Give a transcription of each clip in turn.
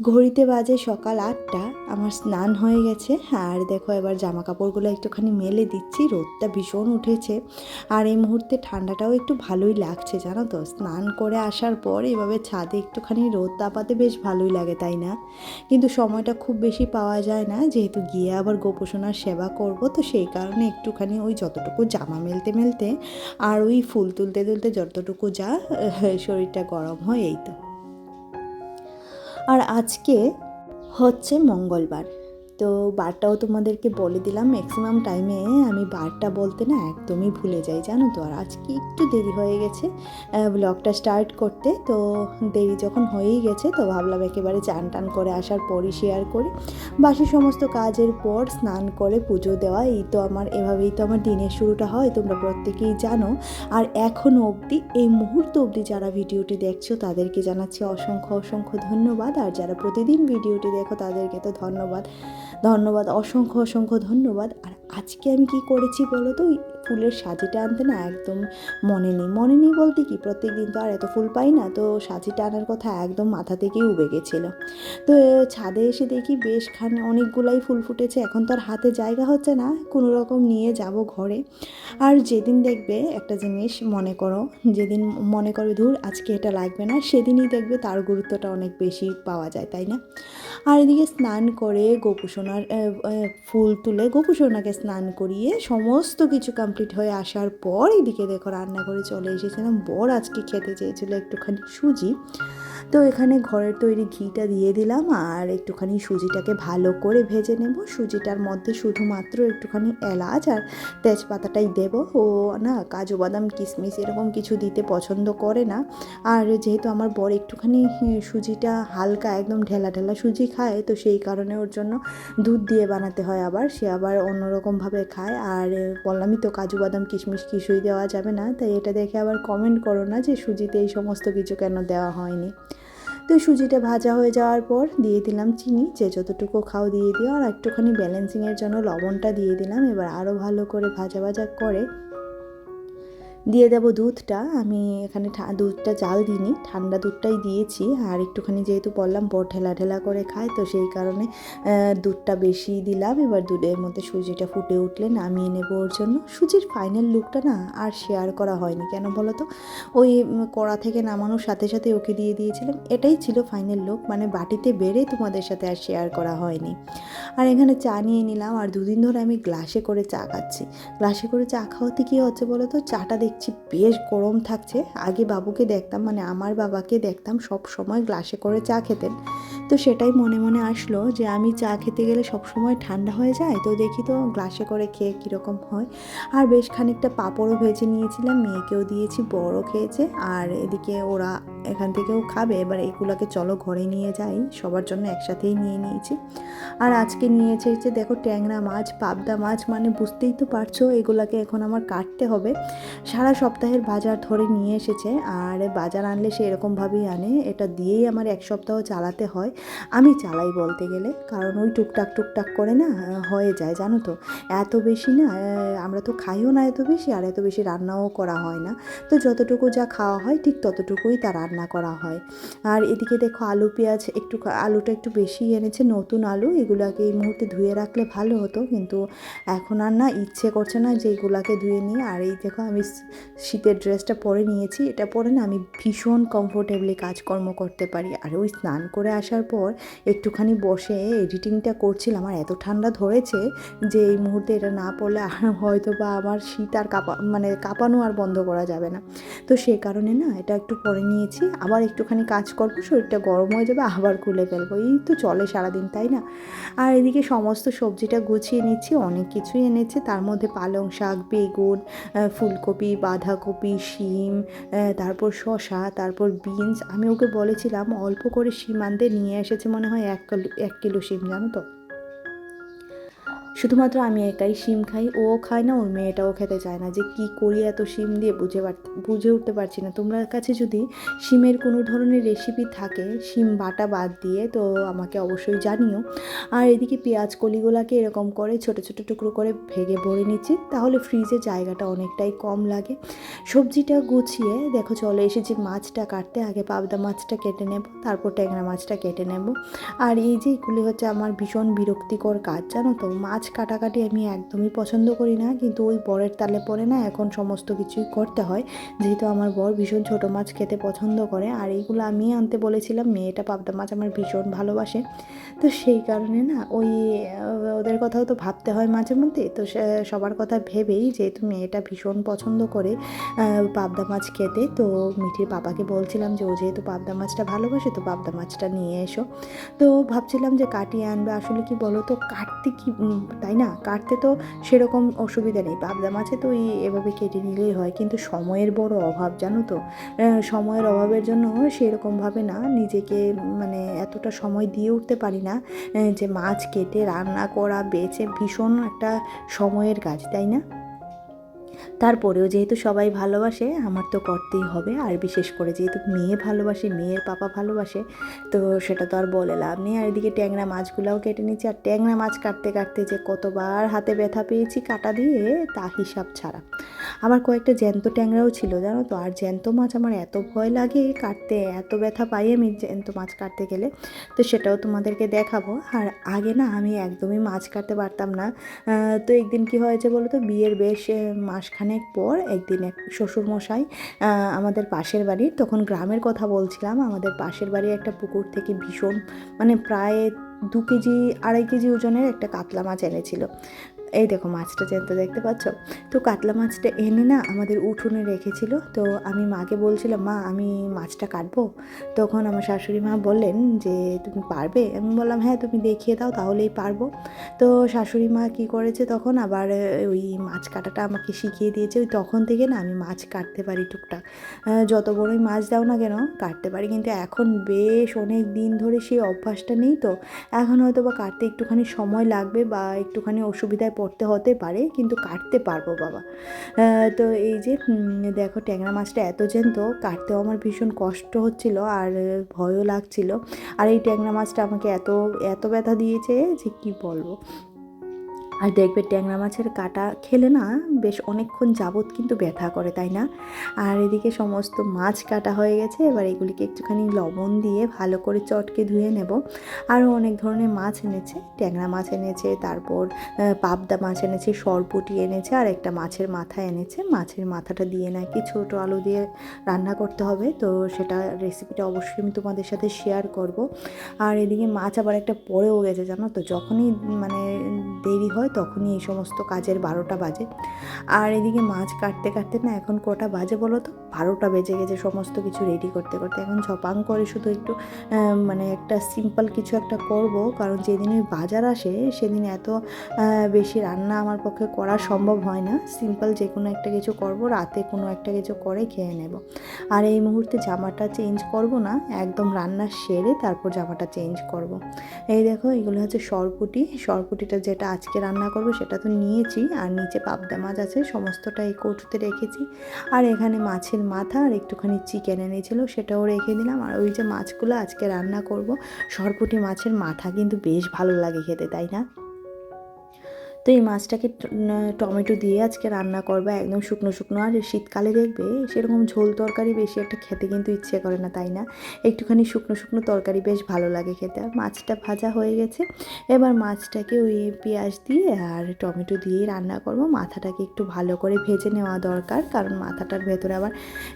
ঘড়িতে বাজে সকাল আটটা, আমার স্নান হয়ে গেছে। আর দেখো এবার জামা কাপড়গুলো একটুখানি মেলে দিচ্ছি, রোদটা ভীষণ উঠেছে। আর এই মুহূর্তে ঠান্ডাটাও একটু ভালোই লাগছে, জানো তো? স্নান করে আসার পর এভাবে ছাদে একটুখানি রোদ তাপাতে বেশ ভালোই লাগে, তাই না? কিন্তু সময়টা খুব বেশি পাওয়া যায় না, যেহেতু গিয়ে আবার গোপোষণার সেবা করব, তো সেই কারণে একটুখানি ওই যতটুকু জামা মেলতে মেলতে আর ওই ফুল তুলতে তুলতে যতটুকু যা শরীরটা গরম হয়, এই তো। আর আজকে হচ্ছে মঙ্গলবার। তো বারটাও তোমাদেরকে বলে দিলাম ম্যাক্সিমাম টাইমে আমি বারটা বলতে না একদমই ভুলে যাই, জানো তো? আর আজকে একটু দেরি হয়ে গেছে ব্লগটা স্টার্ট করতে। তো দেরি যখন হয়েই গেছে, তো ভাবলাম একেবারে চান টান করে আসার পরই শেয়ার করি। বাসি সমস্ত কাজের পর স্নান করে পুজো দেওয়া, এই তো আমার, এভাবেই তো আমার দিনের শুরুটা হয়, তোমরা প্রত্যেকেই জানো। আর এখনও অবধি, এই মুহূর্ত অবধি যারা ভিডিওটি দেখছ, তাদেরকে জানাচ্ছি অসংখ্য অসংখ্য ধন্যবাদ। আর যারা প্রতিদিন ভিডিওটি দেখো, তাদেরকে তো ধন্যবাদ। ধন্যবাদ অসংখ্য অসংখ্য ধন্যবাদ। আর আজকে আমি কি করেছি বলো তো? ফুলের সাজিটা আনতে না একদম মনে নেই। মনে নেই বলতে কি প্রত্যেক দিন তো আর এত ফুল পাই না, তো সাজিটা আনার কথা একদম মাথা থেকেই উবে গেছিল। তো ছাদে এসে দেখি বেশ খানে অনেকগুলাই ফুল ফুটেছে, এখন তো আর হাতে জায়গা হচ্ছে না, কোনো রকম নিয়ে যাব ঘরে। আর যেদিন দেখবে, একটা জিনিস মনে করো, যেদিন মনে করবে ধুর আজকে এটা লাগবে না, সেদিনই দেখবে তার গুরুত্বটা অনেক বেশি পাওয়া যায়, তাই না? আর এদিকে স্নান করে গোপুসোনার ফুল তুলে গোপুসোনাকে স্নান করিয়ে সমস্ত কিছু কমপ্লিট হয়ে আসার পর এদিকে দেখো রান্না করে চলে এসেছিলাম। বর আজকে খেতে চেয়েছিলো একটুখানি সুজি। তো এখানে ঘরের তৈরি ঘিটা দিয়ে দিলাম আর একটুখানি সুজিটাকে ভালো করে ভেজে নেব। সুজিটার মধ্যে শুধুমাত্র একটুখানি এলাচ আর তেজপাতাটাই দেব। ও না, কাজু বাদাম, কিশমিশ এরকম কিছু দিতে পছন্দ করে না। আর যেহেতু আমার বর একটুখানি সুজিটা হালকা একদম ঢেলা ঢেলা সুজি খায়, তো সেই কারণে ওর জন্য দুধ দিয়ে বানাতে হয় আবার। সে আবার অন্যরকমভাবে খায়। আর বললামই তো কাজু বাদাম, কিশমিশ কিছুই দেওয়া যাবে না। তাই এটা দেখে আবার কমেন্ট করো না যে সুজিতে এই সমস্ত কিছু কেন দেওয়া হয়নি। তো সুজিটা ভাজা হয়ে যাওয়ার পর দিয়ে দিলাম চিনি, যে যতটুকু খাও দিয়ে দিও। আর একটুখানি ব্যালেন্সিংয়ের জন্য লবণটা দিয়ে দিলাম। এবার আরও ভালো করে ভাজা ভাজা করে দিয়ে দেব দুধটা। আমি এখানে দুধটা জাল দিইনি, ঠান্ডা দুধটাই দিয়েছি। আর একটুখানি যেহেতু বললাম বড় ঢেলা ঢেলা করে খায় তো সেই কারণে দুধটা বেশি দিলাম। এবার দুধের মধ্যে সুজিটা ফুটে উঠলে নামিয়ে নেব ওর জন্য। সুজির ফাইনাল লুকটা না আর শেয়ার করা হয়নি। কেন বলো তো? ওই কড়া থেকে নামানোর সাথে সাথে ওকে দিয়ে দিয়েছিলাম। এটাই ছিল ফাইনাল লুক মানে বাটিতে বেড়ে তোমাদের সাথে আর শেয়ার করা হয়নি। আর এখানে চা নিয়ে নিলাম। আর দুদিন ধরে আমি গ্লাসে করে চা খাচ্ছি। গ্লাসে করে চা খাওয়াতে কী হচ্ছে বলো তো? চাটা দেখ দেখছি বেশ গরম থাকছে। আগে বাবুকে দেখতাম মানে আমার বাবাকে দেখতাম, সব সময় গ্লাসে করে চা খেতেন। তো সেটাই মনে মনে আসলো যে আমি চা খেতে গেলে সব সময় ঠান্ডা হয়ে যায়, তো দেখি তো গ্লাসে করে খেয়ে কীরকম হয়। আর বেশ খানিকটা পাঁপড়ও ভেজে নিয়েছিলাম, মেয়েকেও দিয়েছি, বড়ও খেয়েছে। আর এদিকে ওরা এখান থেকেও খাবে। এবার এগুলোকে চলো ঘরে নিয়ে যাই। সবার জন্য একসাথেই নিয়ে নিয়েছি। আর আজকে নিয়েছে যে দেখো ট্যাংরা মাছ, পাবদা মাছ মানে বুঝতেই তো পারছ, এগুলাকে এখন আমার কাটতে হবে। সারা সপ্তাহের বাজার ধরে নিয়ে এসেছে। আর বাজার আনলে সে এরকমভাবেই আনে। এটা দিয়েই আমার এক সপ্তাহ চালাতে হয়। আমি চালাই বলতে গেলে। কারণ ওই টুকটাক টুকটাক করে না হয়ে যায়, জানো তো? এত বেশি না আমরা তো খাইও না এত বেশি, আর এত বেশি রান্নাও করা হয় না। তো যতটুকু যা খাওয়া হয়, ঠিক ততটুকুই তা রান্না করা হয়। আর এদিকে দেখো আলু, পেঁয়াজ একটু আলুটা একটু বেশি এনেছে, নতুন আলু। এগুলাকে এই মুহূর্তে ধুয়ে রাখলে ভালো হতো, কিন্তু এখন আর না, ইচ্ছে করছে না যে এগুলাকে ধুয়ে নিয়ে আর এই দেখো আমি শীতের ড্রেসটা পরে নিয়েছি। এটা পরে না আমি ভীষণ কমফোর্টেবলি কাজকর্ম করতে পারি। আর ওই স্নান করে আসার পর একটুখানি বসে এডিটিংটা করছিলাম। আমার এত ঠান্ডা ধরেছে যে এই মুহূর্তে এটা না পড়লে হয়তো বা আমার শীত আর কাঁপা মানে কাঁপানো আর বন্ধ করা যাবে না। তো সে কারণে না, এটা একটু পরে নিয়েছি। আবার একটুখানি কাজ করব, শরীরটা গরম হয়ে যাবে, আবার খুলে ফেলব। এই তো চলে সারাদিন, তাই না? আর এদিকে সমস্ত সবজিটা গুছিয়ে নিচ্ছি, অনেক কিছুই এনেছে। তার মধ্যে পালং শাক, বেগুন ফুলকপি, বাঁধাকপি, শিম তারপর শশা তারপর বিনস। আমি ওকে বলেছিলাম, অল্প করে শিম আনতে, নিয়ে এসেছে মনে হয় এক কিলো এক কিলো শিম, জানো তো? শুধুমাত্র আমি একাই শিম খাই, ও খায় না, ওর মেয়েটাও খেতে চায় না। যে কি করি এত শিম দিয়ে বুঝে বুঝে উঠতে পারছি না। তোমরা কাছে যদি শিমের কোনো ধরনের রেসিপি থাকে, শিম বাটা বাদ দিয়ে, তো আমাকে অবশ্যই জানিও। আর এদিকে পেঁয়াজ কলিগুলাকে এরকম করে ছোট ছোট টুকরো করে ভেঙে ভরে নিচ্ছি, তাহলে ফ্রিজে জায়গাটা অনেকটাই কম লাগে। সবজিটা গুছিয়ে, দেখো চলে এসেছি মাছটা কাটতে, আগে পাবদা মাছটা কেটে নেব, তারপর ট্যাংরা মাছটা কেটে নেব। আর এই যে এগুলি হচ্ছে আমার ভীষণ বিরক্তিকর কাজ, জানো তো? মাছ কাটাকাটি আমি একদমই পছন্দ করি না, কিন্তু ওই বরের তালে পরে না এখন সমস্ত কিছুই করতে হয়। যেহেতু আমার বর ভীষণ ছোট মাছ খেতে পছন্দ করে, আর এইগুলো আমি আনতে বলেছিলাম, মেয়েটা পাবদা মাছ আমার ভীষণ ভালোবাসে। তো সেই কারণে না ওই ওদের কথাও তো ভাবতে হয় মাঝে মধ্যে। তো সবার কথা ভেবেই যেহেতু মেয়েটা ভীষণ পছন্দ করে পাবদা মাছ খেতে, তো মিঠির পাপাকে বলছিলাম যে ও যেহেতু পাবদা মাছটা ভালোবাসে, তো পাবদা মাছটা নিয়ে এসো। তো ভাবছিলাম যে কাটিয়ে আনবে, আসলে কি বলো তো কাটতে কি তাই না? কাটতে তো সেরকম অসুবিধা নেই। পাবদা মাছে তো, এই এভাবে কেটে নিলেই হয়। কিন্তু সময়ের বড় অভাব, জানো তো? সময়ের অভাবের জন্য সেরকমভাবে না নিজেকে মানে এতটা সময় দিয়ে উঠতে পারি না যে মাছ কেটে, রান্না করা বেছে ভীষণ একটা সময়ের কাজ, তাই না? তারপরেও যেহেতু সবাই ভালোবাসে আমার তো করতেই হবে। আর বিশেষ করে যেহেতু মেয়ে ভালোবাসে মেয়ের পাপা ভালোবাসে তো সেটা তো আর বলে লাভ নেই। আর এদিকে ট্যাংরা মাছগুলোও কেটে নিচ্ছি আর ট্যাংরা মাছ কাটতে কাটতে যে কতবার হাতে ব্যথা পেয়েছি কাটা দিয়ে তা হিসাব ছাড়া। আমার কয়েকটা জ্যান্ত ট্যাংরাও ছিল জানো তো? আর জ্যান্ত মাছ আমার এত ভয় লাগে কাটতে এত ব্যথা পাই আমি জ্যান্ত মাছ কাটতে গেলে। তো সেটাও তোমাদেরকে দেখাবো। আর আগে না আমি একদমই মাছ কাটতে পারতাম না। তো একদিন কি হয়েছে বলো তো? বিয়ের বেশ আহ, মাসখানেক পর একদিন এক শ্বশুরমশাই আমাদের পাশের বাড়ির তখন গ্রামের কথা বলছিলাম, আমাদের পাশের বাড়ির একটা পুকুর থেকে ভীষণ মানে প্রায় দু কেজি, আড়াই কেজি ওজনের একটা কাতলা মাছ এনেছিল। এই দেখো মাছটা জ্যান্ত দেখতে পাচ্ছ, তো কাতলা মাছটা এনে না আমাদের উঠোনে রেখেছিল। তো আমি মাকে বলছিলাম, মা, আমি মাছটা কাটবো। তখন আমার শাশুড়ি মা বললেন যে, তুমি পারবে? আমি বললাম হ্যাঁ তুমি দেখিয়ে দাও, তাহলেই পারব। তো শাশুড়ি মা কী করেছে তখন, আবার ওই মাছ কাটাটা আমাকে শিখিয়ে দিয়েছে। ওই তখন থেকে না আমি মাছ কাটতে পারি টুকটাক। যত বড়ই মাছ দাও না কেন, কাটতে পারি। কিন্তু এখন বেশ অনেক দিন ধরে সেই অভ্যাসটা নেই তো। এখন হয়তো বা কাটতে একটুখানি সময় লাগবে বা একটুখানি অসুবিধায় পড়তে হতে পারে, কিন্তু কাটতে পারব বাবা। তো এই যে দেখো ট্যাংরা মাছটা এত জ্যান্ত, কাটতেও আমার ভীষণ কষ্ট হচ্ছিল আর ভয়ও লাগছিল। আর এই ট্যাংরা মাছটা আমাকে এত এত ব্যথা দিয়েছে যে কি বলব? আর দেখবে ট্যাংরা মাছের কাটা খেলে না বেশ অনেকক্ষণ যাবত কিন্তু ব্যথা করে, তাই না? আর এদিকে সমস্ত মাছ কাটা হয়ে গেছে, এবার এগুলিকে একটুখানি লবণ দিয়ে ভালো করে চটকে ধুয়ে নেব। আরও অনেক ধরনের মাছ এনেছে, ট্যাংরা মাছ এনেছে, তারপর পাবদা মাছ এনেছে, সরপুটি এনেছে, আর একটা মাছের মাথা এনেছে। মাছের মাথাটা দিয়ে নাকি ছোটো আলু দিয়ে রান্না করতে হবে, তো সেটা রেসিপিটা অবশ্যই আমি তোমাদের সাথে শেয়ার করব। আর এদিকে মাছ আবার একটা পড়েও গেছে, জানো তো? যখনই মানে দেরি হয় তখনই এই সমস্ত কাজের বারোটা বাজে। আর এদিকে মাছ কাটতে কাটতে না এখন কটা বাজে বলো তো? বারোটা বেজে গেছে সমস্ত কিছু রেডি করতে করতে। এখন ঝপাং করে শুধু একটু মানে একটা সিম্পল কিছু একটা করব। কারণ যেদিন ওই বাজার আসে, সেদিন এত বেশি রান্না আমার পক্ষে করা সম্ভব হয় না। সিম্পল যে কোনো একটা কিছু করব, রাতে কোনো একটা কিছু করে খেয়ে নেব। আর এই মুহূর্তে জামাটা চেঞ্জ করব না, একদম রান্না সেরে তারপর জামাটা চেঞ্জ করব। এই দেখো, এগুলো হচ্ছে সরপুটি। সরপুটিটা যেটা আজকে রান্না করব সেটা তো নিয়েছি, আর নিচে পাবদা মাছ আছে সমস্তটা এই কৌটোতে রেখেছি। আর এখানে মাছের মাথা, আর একটুখানি চিকেন এনেছিল, সেটাও রেখে দিলাম। আর ওই যে মাছগুলো আজকে রান্না করব, সরপুটি মাছের মাথা কিন্তু বেশ ভালো লাগে খেতে, তাই না? তো এই মাছটাকে টমেটো দিয়ে আজকে রান্না করবে একদম শুকনো শুকনো। আর শীতকালে দেখবে সেরকম ঝোল তরকারি বেশি একটা খেতে কিন্তু ইচ্ছে করে না, তাই না? একটুখানি শুকনো শুকনো তরকারি বেশ ভালো লাগে খেতে। আর মাছটা ভাজা হয়ে গেছে। এবার মাছটাকে ওই পেঁয়াজ দিয়ে আর টমেটো দিয়ে রান্না করব। মাথাটাকে একটু ভালো করে ভেজে নেওয়া দরকার, কারণ মাথাটার ভেতরে আবার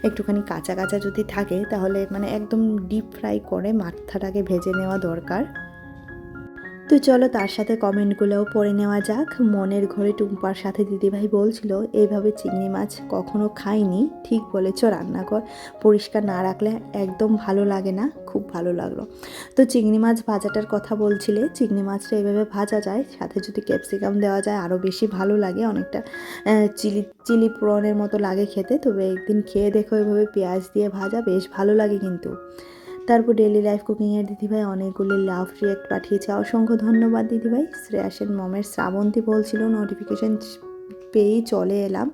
একটুখানি কাঁচা কাঁচা যদি থাকে, তাহলে মানে একদম ডিপ ফ্রাই করে মাথাটাকে ভেজে নেওয়া দরকার। তো চলো তার সাথে কমেন্টগুলোও পড়ে নেওয়া যাক। মনের ঘরে টুম্পার সাথে দিদিভাই বলছিল এইভাবে চিংড়ি মাছ কখনো খাইনি। ঠিক বলেছ, রান্নাঘর পরিষ্কার না রাখলে একদম ভালো লাগে না। খুব ভালো লাগল। তো চিংড়ি মাছ ভাজাটার কথা বলছিলে, চিংড়ি মাছটা এভাবে ভাজা যায়। সাথে যদি ক্যাপসিকাম দেওয়া যায়, আরও বেশি ভালো লাগে। অনেকটা চিলি চিলি প্রনের মতো লাগে খেতে। তবে একদিন খেয়ে দেখো, এভাবে পেঁয়াজ দিয়ে ভাজা বেশ ভালো লাগে কিন্তু। তারপর ডেলি লাইফ কুকিংয়ের দিদিভাই অনেকগুলি লাভ রিয়াক্ট পাঠিয়েছে। অসংখ্য ধন্যবাদ দিদিভাই। শ্রেয়াসের মমের শ্রাবন্তী বলছিল নোটিফিকেশান পেয়েই চলে এলাম।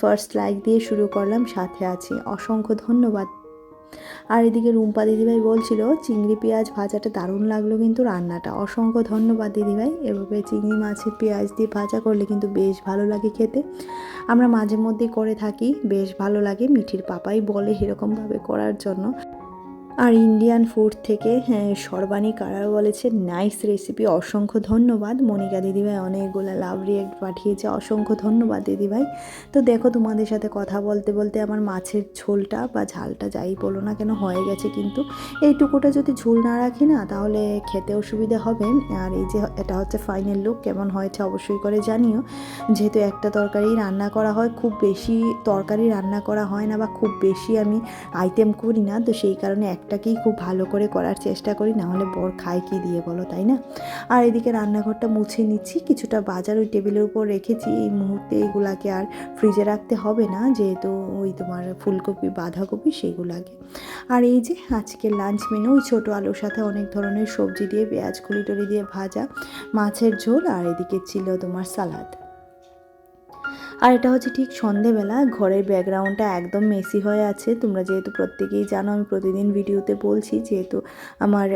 ফার্স্ট লাইক দিয়ে শুরু করলাম, সাথে আছি। অসংখ্য ধন্যবাদ। আর এদিকে রুম্পা দিদিভাই বলছিল, চিংড়ি পেঁয়াজ ভাজাটা দারুণ লাগল কিন্তু রান্নাটা। অসংখ্য ধন্যবাদ দিদিভাই। এভাবে চিংড়ি, মাছের পেঁয়াজ দিয়ে ভাজা করলে কিন্তু বেশ ভালো লাগে খেতে। আমরা মাঝে মধ্যেই করে থাকি, বেশ ভালো লাগে মিঠির পাপাই বলে এরকমভাবে করার জন্য। আর ইন্ডিয়ান ফুড থেকে হ্যাঁ সর্বাণী কারার বলেছে নাইস রেসিপি অসংখ্য ধন্যবাদ। মনিকা দিদিভাই অনেকগুলো লাভ রিয়েক্ট পাঠিয়েছে, অসংখ্য ধন্যবাদ দিদিভাই। তো দেখো তোমাদের সাথে কথা বলতে বলতে আমার মাছের ঝোলটা বা ঝালটা যাই বলো না কেন হয়ে গেছে কিন্তু, এইটুকুটা যদি ঝোল না রাখি না, তাহলে খেতে অসুবিধা হবে। আর এই যে এটা হচ্ছে ফাইনাল লুক কেমন হয়েছে অবশ্যই করে জানিও। যেহেতু একটা তরকারি রান্না করা হয়, খুব বেশি তরকারি রান্না করা হয় না বা খুব বেশি আমি আইটেম করি না, তো সেই কারণে একটাকেই খুব ভালো করে করার চেষ্টা করি না হলে বর খায় কি দিয়ে বলো, তাই না? আর এদিকে রান্নাঘরটা মুছে নিচ্ছি, কিছুটা বাজার ওই টেবিলের উপর রেখেছি, এই মুহূর্তে এগুলাকে আর ফ্রিজে রাখতে হবে না, যেহেতু ওই তোমার ফুলকপি, বাঁধাকপি সেগুলাকে। আর এই যে আজকে লাঞ্চ মেনু ওই ছোটো আলুর সাথে অনেক ধরনের সবজি দিয়ে, পেঁয়াজ কুলি টুলি দিয়ে ভাজা, মাছের ঝোল, আর এদিকে ছিল তোমার সালাদ। আর এটা হচ্ছে ঠিক সন্ধেবেলা, ঘরের ব্যাকগ্রাউন্ডটা একদম মেসি হয়ে আছে। তোমরা যেহেতু প্রত্যেকেই জানো, আমি প্রতিদিন ভিডিওতে বলছি যেহেতু আমার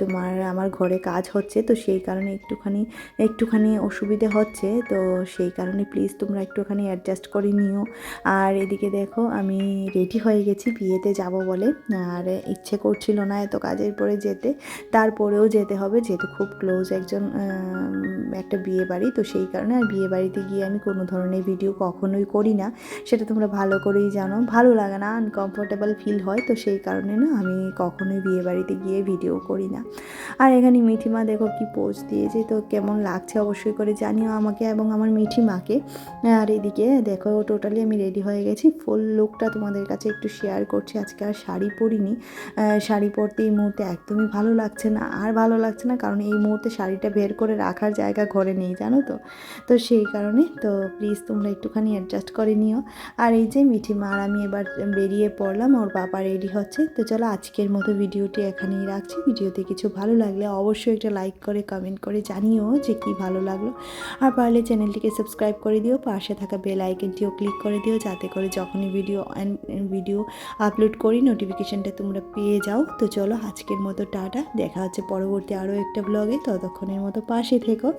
তোমার, আমার ঘরে কাজ হচ্ছে, তো সেই কারণে একটুখানি একটুখানি অসুবিধে হচ্ছে। তো সেই কারণে প্লিজ তোমরা একটুখানি অ্যাডজাস্ট করে নিও। আর এদিকে দেখো, আমি রেডি হয়ে গেছি, বিয়েতে যাব বলে। আর ইচ্ছে করছিল না এত কাজের পরে যেতে। তারপরেও যেতে হবে, যেহেতু খুব ক্লোজ একজন একটা বিয়ে বাড়ি তো সেই কারণে আর বিয়ে বাড়িতে গিয়ে আমি কোনো ধরনের ভিডিও কখনোই করি না। সেটা তোমরা ভালো করেই জানো। ভালো লাগে না আনকমফোর্টেবল ফিল হয়, তো সেই কারণে না আমি কখনোই বিয়ে বাড়িতে গিয়ে ভিডিও করি না। আর এখানে মিঠিমা দেখো কি পোজ দিয়েছে, তো কেমন লাগছে অবশ্যই করে জানিও আমাকে এবং আমার মিঠিমাকে। আর এদিকে দেখো টোটালি আমি রেডি হয়ে গেছি। ফুল লুকটা তোমাদের কাছে একটু শেয়ার করছি। আজকে আর শাড়ি পরিনি। শাড়ি পরতে এই মুহূর্তে একদমই ভালো লাগছে না। আর ভালো লাগছে না কারণ এই মুহূর্তে শাড়িটা বের করে রাখার জায়গা ঘরে নেই, জানো তো? তো সেই কারণে তো প্লিজ তোমরা একটুখানি অ্যাডজাস্ট করে নিও। আর এই যে মিঠিমা, আর আমি এবার বেরিয়ে পড়লাম, ওর বাবা রেডি হচ্ছে। তো চলো আজকের মতো ভিডিওটি এখানেই রাখছি। ভিডিওতে কিছু ভালো লাগলে অবশ্যই একটা লাইক করে কমেন্ট করে জানিও যে কি ভালো লাগল। আর পারলে চ্যানেলটিকে সাবস্ক্রাইব করে দিও, পাশে থাকা বেল আইকনটিও ক্লিক করে দিও, যাতে করে যখনই ভিডিও ভিডিও আপলোড করি নোটিফিকেশানটা তোমরা পেয়ে যাও। তো চলো আজকের মতো টাটা, দেখা হচ্ছে পরবর্তী আরও একটা ব্লগে ততক্ষণের মতো পাশে থেকো।